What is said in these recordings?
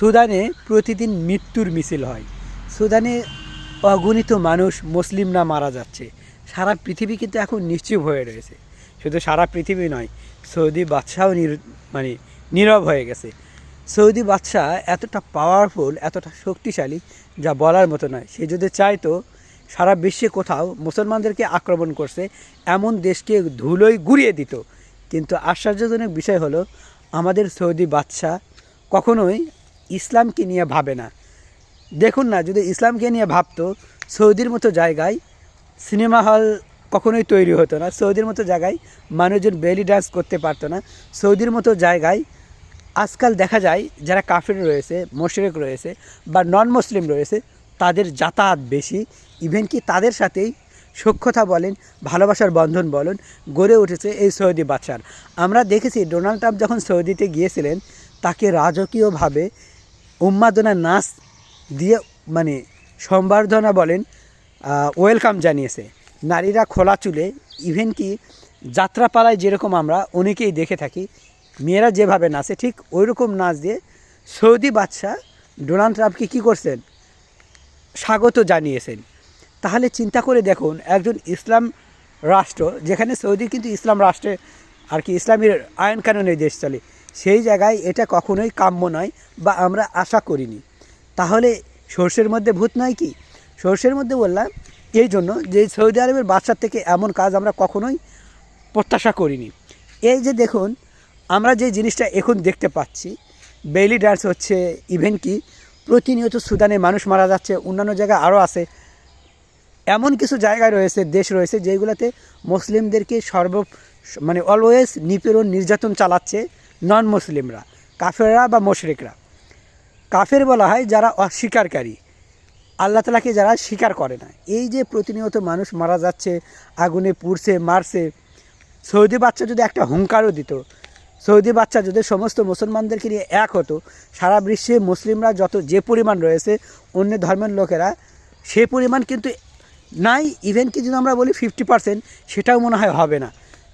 সুদানে প্রতিদিন মৃত্যুর মিছিল হয়। সুদানে অগণিত মানুষ মুসলিমরা মারা যাচ্ছে। সারা পৃথিবী কিন্তু এখন নিশ্চুপ হয়ে রয়েছে। শুধু সারা পৃথিবী নয়, সৌদি বাদশাও নির মানে নীরব হয়ে গেছে। সৌদি বাদশাহ এতটা পাওয়ারফুল এতটা শক্তিশালী যা বলার মতো নয়। সে যদি চাইতো, সারা বিশ্বে কোথাও মুসলমানদেরকে আক্রমণ করছে, এমন দেশকে ধুলোয় গুড়িয়ে দিত। কিন্তু আশ্চর্যজনক বিষয় হলো, আমাদের সৌদি বাদশাহ কখনোই ইসলামকে নিয়ে ভাবে না। দেখুন না, যদি ইসলামকে নিয়ে ভাবতো, সৌদির মতো জায়গায় সিনেমা হল কখনোই তৈরি হতো না। সৌদির মতো জায়গায় মানুষজন বেলি ডান্স করতে পারতো না। সৌদির মতো জায়গায় আজকাল দেখা যায়, যারা কাফির রয়েছে, মোশরেক রয়েছে বা নন মুসলিম রয়েছে, তাদের যাতায়াত বেশি। ইভেন কি তাদের সাথেই সক্ষতা বলেন, ভালোবাসার বন্ধন বলেন, গড়ে উঠেছে এই সৌদি বাদশার আমরা দেখেছি, ডোনাল্ড ট্রাম্প যখন সৌদিতে গিয়েছিলেন, তাকে রাজকীয়ভাবে উন্মাদনা নাচ দিয়ে মানে সম্বর্ধনা বলেন ওয়েলকাম জানিয়েছে। নারীরা খোলা চুলে ইভেন কি যাত্রাপালায় যেরকম আমরা অনেকেই দেখে থাকি, মেয়েরা যেভাবে নাচে, ঠিক ওই রকম নাচ দিয়ে সৌদি বাদশাহ ডোনাল্ড ট্রাম্পকে কী করছেন? স্বাগত জানিয়েছেন। তাহলে চিন্তা করে দেখুন, একজন ইসলাম রাষ্ট্র, যেখানে সৌদি কিন্তু ইসলাম রাষ্ট্রে আর কি ইসলামের আইন কানুনের দেশ চলে সেই জায়গায় এটা কখনোই কাম্য নয় বা আমরা আশা করিনি। তাহলে সর্ষের মধ্যে ভূত নয় কি? সর্ষের মধ্যে বললাম, এই জন্য যে সৌদি আরবের বাচ্চার থেকে এমন কাজ আমরা কখনোই প্রত্যাশা করিনি। এই যে দেখুন, আমরা যে জিনিসটা এখন দেখতে পাচ্ছি, বেইলি ডান্স হচ্ছে ইভেন কি, প্রতিনিয়ত সুদানে মানুষ মারা যাচ্ছে, অন্যান্য জায়গায় আরও আছে। এমন কিছু জায়গা রয়েছে, দেশ রয়েছে, যেগুলোতে মুসলিমদেরকে সর্ব মানে অলওয়েজ নিপীড়ন, নির্যাতন চালাচ্ছে। নন মুসলিমরা কাফেররা বা মুশরিকরা। কাফের বলা হয় যারা অস্বীকারী। আল্লাহ তালাকে যারা স্বীকার করে না। এই যে প্রতিনিয়ত মানুষ মারা যাচ্ছে, আগুনে পুড়ছে, মারছে, সৌদি বাচ্চা যদি একটা হুঙ্কারও দিত, সৌদি বাচ্চা যদি সমস্ত মুসলমানদেরকে নিয়ে এক হতো, সারা বিশ্বে মুসলিমরা যত যে পরিমাণ রয়েছে, অন্য ধর্মের লোকেরা, সে পরিমাণ কিন্তু নাই ইভেন কি যদি আমরা বলি ফিফটি পার্সেন্ট সেটাও মনে হয় হবে না।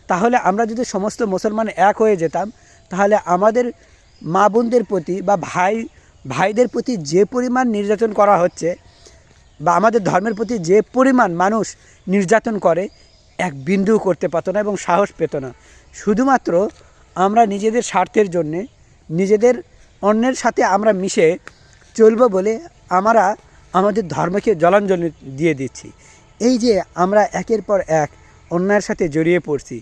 তাহলে আমরা যদি সমস্ত মুসলমান এক হয়ে যেতাম তাহলে আমাদের মা বোনদের প্রতি বা ভাই, ভাইদের প্রতি যে পরিমাণ নির্যাতন করা হচ্ছে বা আমাদের ধর্মের প্রতি যে পরিমাণ মানুষ নির্যাতন করে, এক বিন্দু করতে পারতো না এবং সাহস পেত না। শুধুমাত্র আমরা নিজেদের স্বার্থের জন্যে, নিজেদের অন্যের সাথে আমরা মিশে চলব বলে আমরা আমাদের ধর্মকে জলাঞ্জলি দিয়ে দিচ্ছি। এই যে আমরা একের পর এক অন্যায়ের সাথে জড়িয়ে পড়ছি,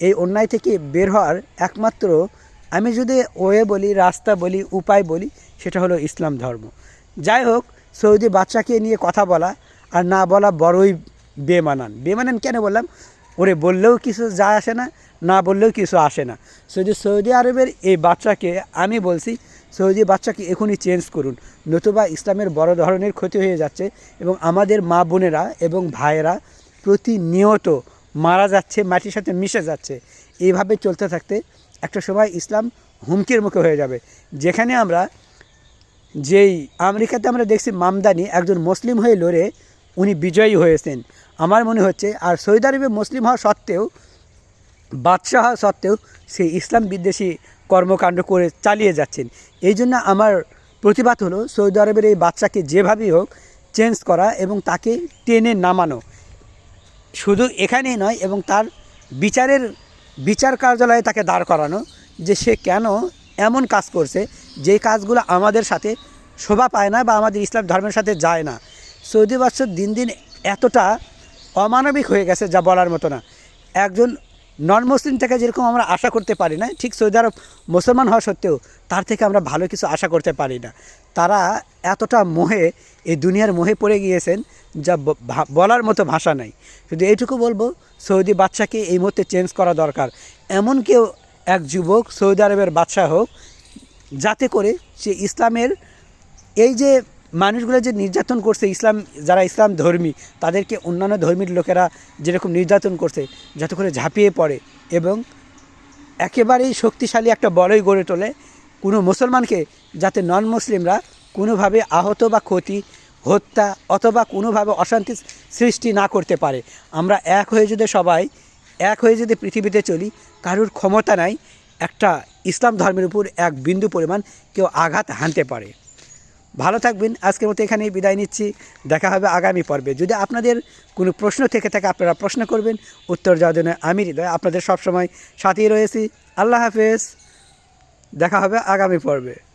এই অন্যায় থেকে বের হওয়ার একমাত্র আমি যদি ওয়ে বলি, রাস্তা বলি, উপায় বলি, সেটা হলো ইসলাম ধর্ম। যাই হোক, সৌদি বাচ্চাকে নিয়ে কথা বলা আর না বলা বড়ই বেমানান। বেমানান কেন বললাম? ওরে বললেও কিছু যায় আসে না না বললেও কিছু আসে না। সৌদি সৌদি আরবের এই বাচ্চাকে আমি বলছি, সৌদি বাচ্চাকে এখনই চেঞ্জ করুন। নতুবা ইসলামের বড় ধরনের ক্ষতি হয়ে যাচ্ছে এবং আমাদের মা বোনেরা এবং ভাইয়েরা প্রতিনিয়ত মারা যাচ্ছে, মাটির সাথে মিশে যাচ্ছে। এইভাবে চলতে থাকতে একটা সময় ইসলাম হুমকির মুখে হয়ে যাবে। যেখানে আমরা যেই আমেরিকাতে আমরা দেখছি মামদানি একজন মুসলিম হয়ে লড়ে, উনি বিজয়ী হয়েছেন। আমার মনে হচ্ছে, আর সৌদি আরবে মুসলিম হওয়া সত্ত্বেও, বাদশাহ হওয়া সত্ত্বেও সেই ইসলাম বিদ্বেষী কর্মকাণ্ড করে চালিয়ে যাচ্ছেন। এই জন্য আমার প্রতিবাদ হলো, সৌদি আরবের এই বাচ্চাকে যেভাবেই হোক চেঞ্জ করা এবং তাকে টেনে নামানো। শুধু এখানেই নয়, এবং তার বিচারের বিচার কার্যালয়ে তাকে দাঁড় করানো যে সে কেন এমন কাজ করছে, যে কাজগুলো আমাদের সাথে শোভা পায় না বা আমাদের ইসলাম ধর্মের সাথে যায় না। সৌদি বাদশাহ দিন দিন এতটা অমানবিক হয়ে গেছে যা বলার মতো না। একজন নন মুসলিম থেকে যেরকম আমরা আশা করতে পারি না, ঠিক সৌদি আরব মুসলমান হওয়া সত্ত্বেও তার থেকে আমরা ভালো কিছু আশা করতে পারি না। তারা এতটা মোহে, এই দুনিয়ার মোহে পড়ে গিয়েছেন যা বলার মতো ভাষা নাই। শুধু এইটুকু বলব, সৌদি বাচ্চাকে এই মুহূর্তে চেঞ্জ করা দরকার। এমন কেউ এক যুবক, সৌদি আরবের বাদশা হোক, যাতে করে সে ইসলামের এই যে মানুষগুলো যে নির্যাতন করছে, ইসলাম, যারা ইসলাম ধর্মী, তাদেরকে অন্যান্য ধর্মীর লোকেরা যেরকম নির্যাতন করছে, যাতে করে ঝাঁপিয়ে পড়ে এবং একেবারেই শক্তিশালী একটা বলয় গড়ে তোলে, কোনো মুসলমানকে যাতে নন মুসলিমরা কোনোভাবে আহত বা ক্ষতি, হত্যা অথবা কোনোভাবে অশান্তি সৃষ্টি না করতে পারে। আমরা এক হয়ে যদি সবাই, এক হয়ে যদি পৃথিবীতে চলি, কারোর ক্ষমতা নাই, একটা ইসলাম ধর্মের উপর এক বিন্দু পরিমাণ কেউ আঘাত হানতে পারে। ভালো থাকবেন। আজকের মতো এখানেই বিদায় নিচ্ছি। দেখা হবে আগামী পর্বে। যদি আপনাদের কোনো প্রশ্ন থেকে থাকে, আপনারা প্রশ্ন করবেন। উত্তর যাওয়ার জন্য আমি হৃদয় আপনাদের সবসময় সাথেই রয়েছি। আল্লাহ হাফেজ। দেখা হবে আগামী পর্বে।